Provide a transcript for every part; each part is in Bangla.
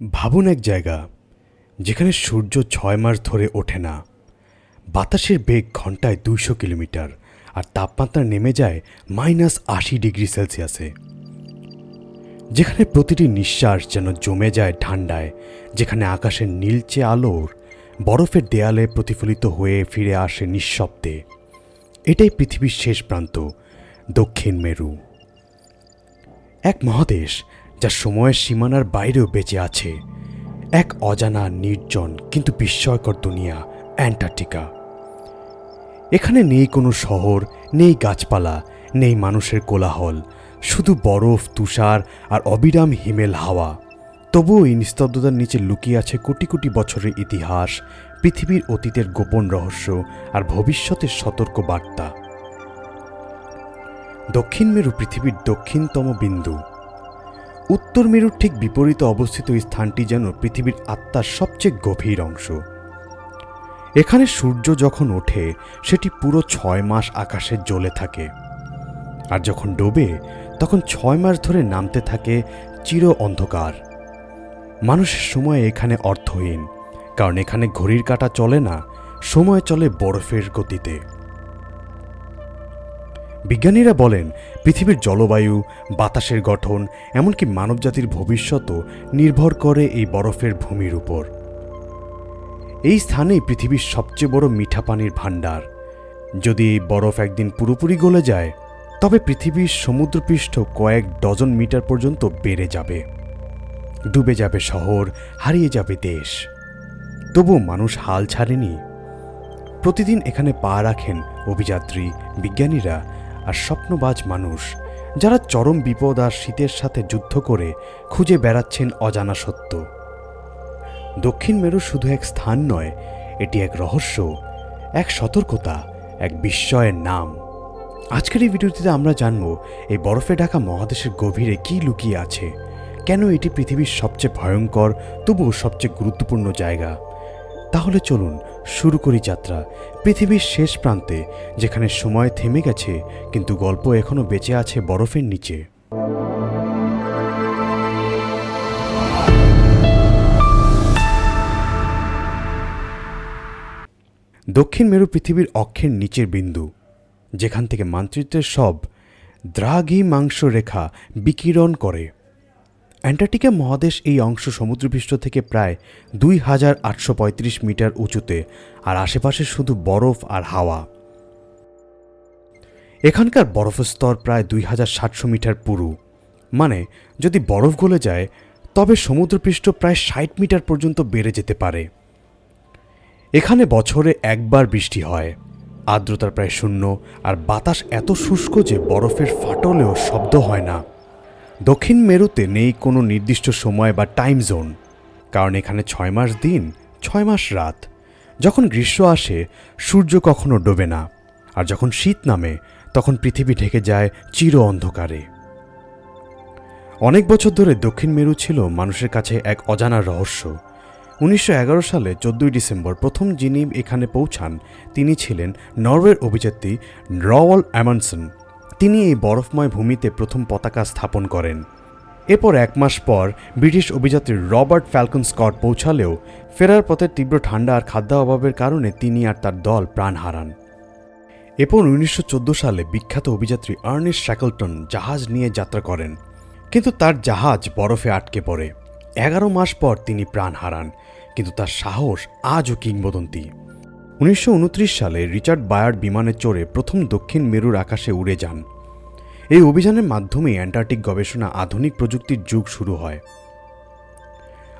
ভাবুন এক জায়গা, যেখানে সূর্য ছয় মাস ধরে ওঠে না। বাতাসের বেগ ঘন্টায় দুইশো কিলোমিটার আর তাপমাত্রা নেমে যায় মাইনাস আশি ডিগ্রি সেলসিয়াসে। যেখানে প্রতিটি নিঃশ্বাস যেন জমে যায় ঠান্ডায়, যেখানে আকাশের নীলচে আলোর, বরফের দেয়ালে প্রতিফলিত হয়ে ফিরে আসে নিঃশব্দে। এটাই পৃথিবীর শেষ প্রান্ত, দক্ষিণ মেরু। এক মহাদেশ যা সময়ের সীমানার বাইরেও বেঁচে আছে। এক অজানা, নির্জন, কিন্তু বিস্ময়কর দুনিয়া, অ্যান্টার্কটিকা। এখানে নেই কোনো শহর, নেই গাছপালা, নেই মানুষের কোলাহল, শুধু বরফ, তুষার আর অবিরাম হিমেল হাওয়া। তবুও এই নিস্তব্ধতার নিচে লুকিয়ে আছে কোটি কোটি বছরের ইতিহাস, পৃথিবীর অতীতের গোপন রহস্য আর ভবিষ্যতের সতর্ক বার্তা। দক্ষিণ মেরু পৃথিবীর দক্ষিণতম বিন্দু। উত্তর মেরুর ঠিক বিপরীতে অবস্থিত এই স্থানটি যেন পৃথিবীর আত্মার সবচেয়ে গভীর অংশ। এখানে সূর্য যখন ওঠে, সেটি পুরো ছয় মাস আকাশে জ্বলে থাকে। আর যখন ডোবে, তখন ছয় মাস ধরে নামতে থাকে চির অন্ধকার। মানুষের সময় এখানে অর্থহীন, কারণ এখানে ঘড়ির কাঁটা চলে না, সময় চলে বরফের গতিতে। বিজ্ঞানীরা বলেন, পৃথিবীর জলবায়ু, বাতাসের গঠন, এমনকি মানবজাতির ভবিষ্যতও নির্ভর করে এই বরফের ভূমির উপর। এই স্থানেই পৃথিবীর সবচেয়ে বড় মিঠা পানির ভাণ্ডার। যদি এই বরফ একদিন পুরোপুরি গলে যায়, তবে পৃথিবীর সমুদ্রপৃষ্ঠ কয়েক ডজন মিটার পর্যন্ত বেড়ে যাবে। ডুবে যাবে শহর, হারিয়ে যাবে দেশ। তবু মানুষ হাল ছাড়েনি। প্রতিদিন এখানে পা রাখেন অভিযাত্রী, বিজ্ঞানীরা আর স্বপ্নবাজ মানুষ, যারা চরম বিপদ আর শীতের সাথে যুদ্ধ করে খুঁজে বেড়াচ্ছেন অজানা সত্য। দক্ষিণ মেরু শুধু এক স্থান নয়, এটি এক রহস্য, এক সতর্কতা, এক বিস্ময়ের নাম। আজকের এই ভিডিওটিতে আমরা জানব, এই বরফে ঢাকা মহাদেশের গভীরে কি লুকিয়ে আছে, কেন এটি পৃথিবীর সবচেয়ে ভয়ঙ্কর, তবুও সবচেয়ে গুরুত্বপূর্ণ জায়গা। তাহলে চলুন শুরু করি যাত্রা। পৃথিবীর শেষ প্রান্তে, যেখানে সময় থেমে গেছে, কিন্তু গল্প এখনও বেঁচে আছে বরফের নিচে। দক্ষিণ মেরু পৃথিবীর অক্ষের নিচের বিন্দু, যেখান থেকে মানচিত্রের সব দ্রাঘি মাংস রেখা বিকিরণ করে। অ্যান্টার্কটিকা মহাদেশ এই অংশ সমুদ্রপৃষ্ঠ থেকে প্রায় দুই হাজার আটশো পঁয়ত্রিশ মিটার উঁচুতে, আর আশেপাশে শুধু বরফ আর হাওয়া। এখানকার বরফের স্তর প্রায় দুই হাজার সাতশো মিটার পুরু। মানে যদি বরফ গলে যায়, তবে সমুদ্রপৃষ্ঠ প্রায় ষাট মিটার পর্যন্ত বেড়ে যেতে পারে। এখানে বছরে একবার বৃষ্টি হয়। আর্দ্রতা প্রায় শূন্য, আর বাতাস এত শুষ্ক যে বরফের ফাটলেও শব্দ হয় না। দক্ষিণ মেরুতে নেই কোনো নির্দিষ্ট সময় বা টাইম জোন কারণ এখানে ছয় মাস দিন, ছয় মাস রাত। যখন গ্রীষ্ম আসে, সূর্য কখনো ডোবে না, আর যখন শীত নামে, তখন পৃথিবী ঢেকে যায় চির অন্ধকারে। অনেক বছর ধরে দক্ষিণ মেরু ছিল মানুষের কাছে এক অজানা রহস্য। উনিশশো এগারো সালে চোদ্দই ডিসেম্বর প্রথম যিনি এখানে পৌঁছান, তিনি ছিলেন নরওয়ের অভিযাত্রী রওয়াল অ্যামনসন তিনি এই বরফময় ভূমিতে প্রথম পতাকা স্থাপন করেন। এরপর এক মাস পর ব্রিটিশ অভিযাত্রী রবার্ট ফ্যালকন স্কট পৌঁছালেও ফেরার পথে তীব্র ঠান্ডা আর খাদ্য অভাবের কারণে তিনি আর তার দল প্রাণ হারান। এরপর উনিশশো চোদ্দ সালে বিখ্যাত অভিযাত্রী আর্নেস্ট শ্যাকলটন জাহাজ নিয়ে যাত্রা করেন, কিন্তু তার জাহাজ বরফে আটকে পড়ে। এগারো মাস পর তিনি প্রাণ হারান, কিন্তু তার সাহস আজও কিংবদন্তি। উনিশশো উনত্রিশ সালে রিচার্ড বায়ার বিমানে চড়ে প্রথম দক্ষিণ মেরুর আকাশে উড়ে যান। এই অভিযানের মাধ্যমে অ্যান্টার্কটিক গবেষণা আধুনিক প্রযুক্তির যুগ শুরু হয়।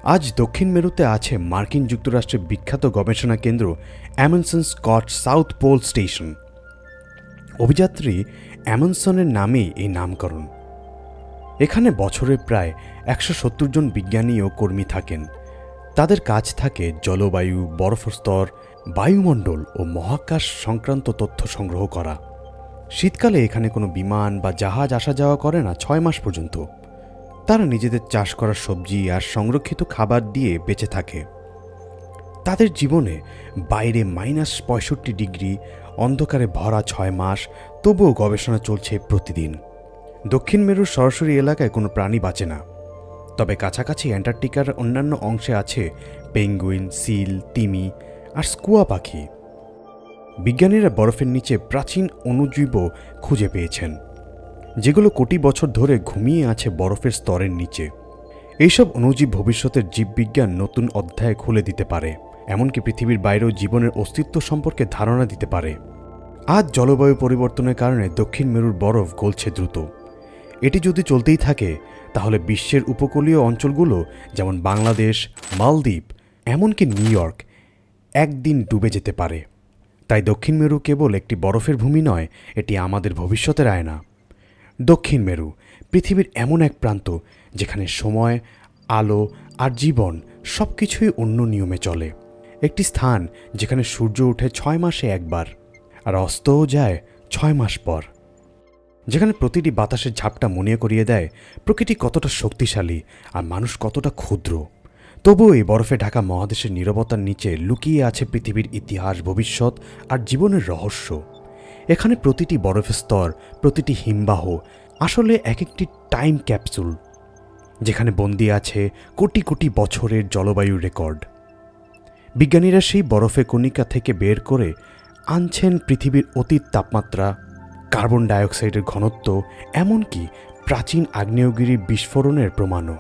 আজ দক্ষিণ মেরুতে আছে মার্কিন যুক্তরাষ্ট্রের বিখ্যাত গবেষণা কেন্দ্র Amundsen Scott South Pole station. অভিযাত্রী অ্যামনসনের নামেই এই নামকরণ। এখানে বছরে প্রায় একশো সত্তর জন বিজ্ঞানী ও কর্মী থাকেন। তাদের কাজ থাকে জলবায়ু বরফস্তর বায়ুমণ্ডল ও মহাকাশ সংক্রান্ত তথ্য সংগ্রহ করা। শীতকালে এখানে কোনো বিমান বা জাহাজ আসা যাওয়া করে না ছয় মাস পর্যন্ত। তারা নিজেদের চাষ করা সবজি আর সংরক্ষিত খাবার দিয়ে বেঁচে থাকে। তাদের জীবনে বাইরে মাইনাস পঁয়ষট্টি ডিগ্রি, অন্ধকারে ভরা ছয় মাস, তবুও গবেষণা চলছে প্রতিদিন। দক্ষিণ মেরুর সরাসরি এলাকায় কোনো প্রাণী বাঁচে না। তবে কাছাকাছি অ্যান্টার্কটিকার অন্যান্য অংশে আছে পেঙ্গুইন, সিল, তিমি আর স্কুয়া পাখি। বিজ্ঞানীরা বরফের নিচে প্রাচীন অণুজীবও খুঁজে পেয়েছেন, যেগুলো কোটি বছর ধরে ঘুমিয়ে আছে বরফের স্তরের নিচে। এইসব অণুজীব ভবিষ্যতের জীববিজ্ঞান নতুন অধ্যায় খুলে দিতে পারে, এমনকি পৃথিবীর বাইরেও জীবনের অস্তিত্ব সম্পর্কে ধারণা দিতে পারে। আজ জলবায়ু পরিবর্তনের কারণে দক্ষিণ মেরুর বরফ গলছে দ্রুত। এটি যদি চলতেই থাকে, তাহলে বিশ্বের উপকূলীয় অঞ্চলগুলো, যেমন বাংলাদেশ, মালদ্বীপ, এমনকি নিউ ইয়র্ক একদিন ডুবে যেতে পারে। তাই দক্ষিণ মেরু কেবল একটি বরফের ভূমি নয়, এটি আমাদের ভবিষ্যতের আয়না। দক্ষিণ মেরু, পৃথিবীর এমন এক প্রান্ত যেখানে সময়, আলো আর জীবন সব কিছুই অন্য নিয়মে চলে। একটি স্থান যেখানে সূর্য ওঠে ছয় মাসে একবার আর অস্তও যায় ছয় মাস পর। যেখানে প্রতিটি বাতাসের ঝাপটা মনে করিয়ে দেয় প্রকৃতি কতটা শক্তিশালী আর মানুষ কতটা ক্ষুদ্র। তবুও এই বরফে ঢাকা মহাদেশের নীরবতার নিচে লুকিয়ে আছে পৃথিবীর ইতিহাস, ভবিষ্যৎ আর জীবনের রহস্য। এখানে প্রতিটি বরফের স্তর, প্রতিটি হিমবাহ আসলে এক একটি টাইম ক্যাপসুল যেখানে বন্দি আছে কোটি কোটি বছরের জলবায়ু রেকর্ড বিজ্ঞানীরা সেই বরফে কণিকা থেকে বের করে আনছেন পৃথিবীর অতীত তাপমাত্রা, কার্বন ডাইঅক্সাইডের ঘনত্ব, এমনকি প্রাচীন আগ্নেয়গিরির বিস্ফোরণের প্রমাণও।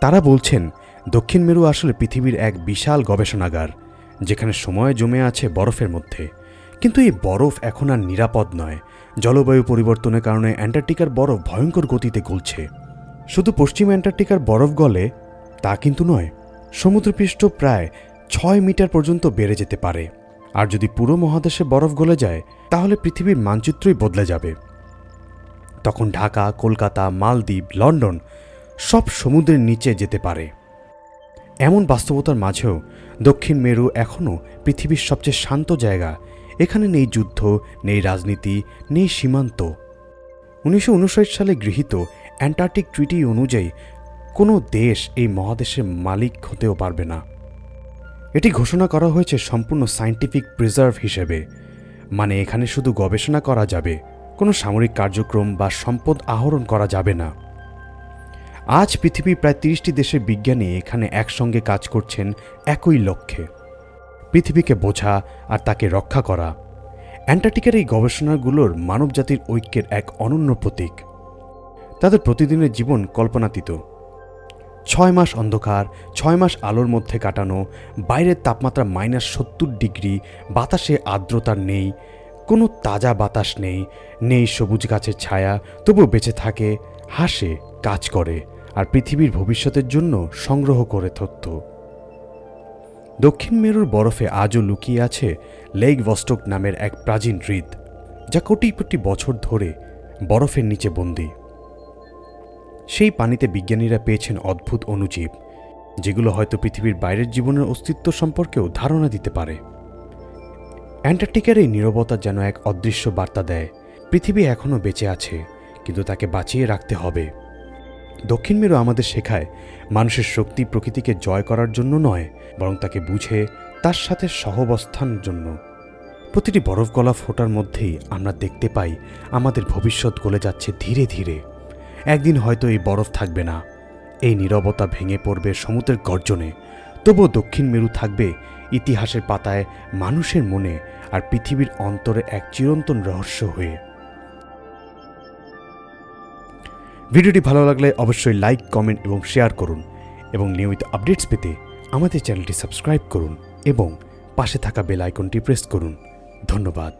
তারা বলছেন দক্ষিণ মেরু আসলে পৃথিবীর এক বিশাল গবেষণাগার, যেখানে সময় জমে আছে বরফের মধ্যে। কিন্তু এই বরফ এখন আর নিরাপদ নয়। জলবায়ু পরিবর্তনের কারণে অ্যান্টার্কটিকার বরফ ভয়ঙ্কর গতিতে গলছে। শুধু পশ্চিম অ্যান্টার্কটিকার বরফ গলে, তা কিন্তু নয়, সমুদ্রপৃষ্ঠ প্রায় ছয় মিটার পর্যন্ত বেড়ে যেতে পারে। আর যদি পুরো মহাদেশে বরফ গলে যায়, তাহলে পৃথিবীর মানচিত্রই বদলে যাবে। তখন ঢাকা, কলকাতা, মালদ্বীপ, লন্ডন সব সমুদ্রের নিচে যেতে পারে। এমন বাস্তবতার মাঝেও দক্ষিণ মেরু এখনও পৃথিবীর সবচেয়ে শান্ত জায়গা। এখানে নেই যুদ্ধ, নেই রাজনীতি, নেই সীমান্ত। উনিশশো উনষাট সালে গৃহীত অ্যান্টার্কটিক ট্রিটি অনুযায়ী কোনো দেশ এই মহাদেশের মালিক হতেও পারবে না। এটি ঘোষণা করা হয়েছে সম্পূর্ণ সায়েন্টিফিক প্রিজার্ভ হিসেবে। মানে এখানে শুধু গবেষণা করা যাবে, কোনো সামরিক কার্যক্রম বা সম্পদ আহরণ করা যাবে না। আজ পৃথিবীর প্রায় তিরিশটি দেশের বিজ্ঞানী এখানে একসঙ্গে কাজ করছেন একই লক্ষ্যে। পৃথিবীকে বোঝা আর তাকে রক্ষা করা। অ্যান্টার্কটিকার এই গবেষণাগুলোর মানবজাতির ঐক্যের এক অনন্য প্রতীক। তাদের প্রতিদিনের জীবন কল্পনাতীত। ছয় মাস অন্ধকার, ছয় মাস আলোর মধ্যে কাটানো, বাইরের তাপমাত্রা মাইনাস সত্তর ডিগ্রি, বাতাসে আর্দ্রতা নেই, কোনো তাজা বাতাস নেই নেই সবুজ গাছের ছায়া, তবুও বেঁচে থাকে, হাসে, কাজ করে। আর পৃথিবীর ভবিষ্যতের জন্য সংগ্রহ করে তথ্য। দক্ষিণ মেরুর বরফে আজও লুকিয়ে আছে লেক ভস্টক নামের এক প্রাচীন হৃদ যা কোটি কোটি বছর ধরে বরফের নিচে বন্দী। সেই পানিতে বিজ্ঞানীরা পেয়েছেন অদ্ভুত অণুজীব যেগুলো হয়তো পৃথিবীর বাইরের জীবনের অস্তিত্ব সম্পর্কেও ধারণা দিতে পারে। অ্যান্টার্কটিকার এই নীরবতা যেন এক অদৃশ্য বার্তা দেয়, পৃথিবী এখনও বেঁচে আছে, কিন্তু তাকে বাঁচিয়ে রাখতে হবে। দক্ষিণ মেরু আমাদের শেখায়, মানুষের শক্তি প্রকৃতিকে জয় করার জন্য নয়, বরং তাকে বুঝে তার সাথে সহবস্থানের জন্য। প্রতিটি বরফ গলা ফোটার মধ্যেই আমরা দেখতে পাই, আমাদের ভবিষ্যৎ গলে যাচ্ছে ধীরে ধীরে। একদিন হয়তো এই বরফ থাকবে না, এই নীরবতা ভেঙে পড়বে সমুদ্রের গর্জনে। তবুও দক্ষিণ মেরু থাকবে ইতিহাসের পাতায় মানুষের মনে আর পৃথিবীর অন্তরে এক চিরন্তন রহস্য হয়ে। ভিডিওটি ভালো লাগলে অবশ্যই লাইক, কমেন্ট এবং শেয়ার করুন এবং নিয়মিত আপডেটস পেতে আমাদের চ্যানেলটি সাবস্ক্রাইব করুন এবং পাশে থাকা বেল আইকনটি প্রেস করুন। ধন্যবাদ।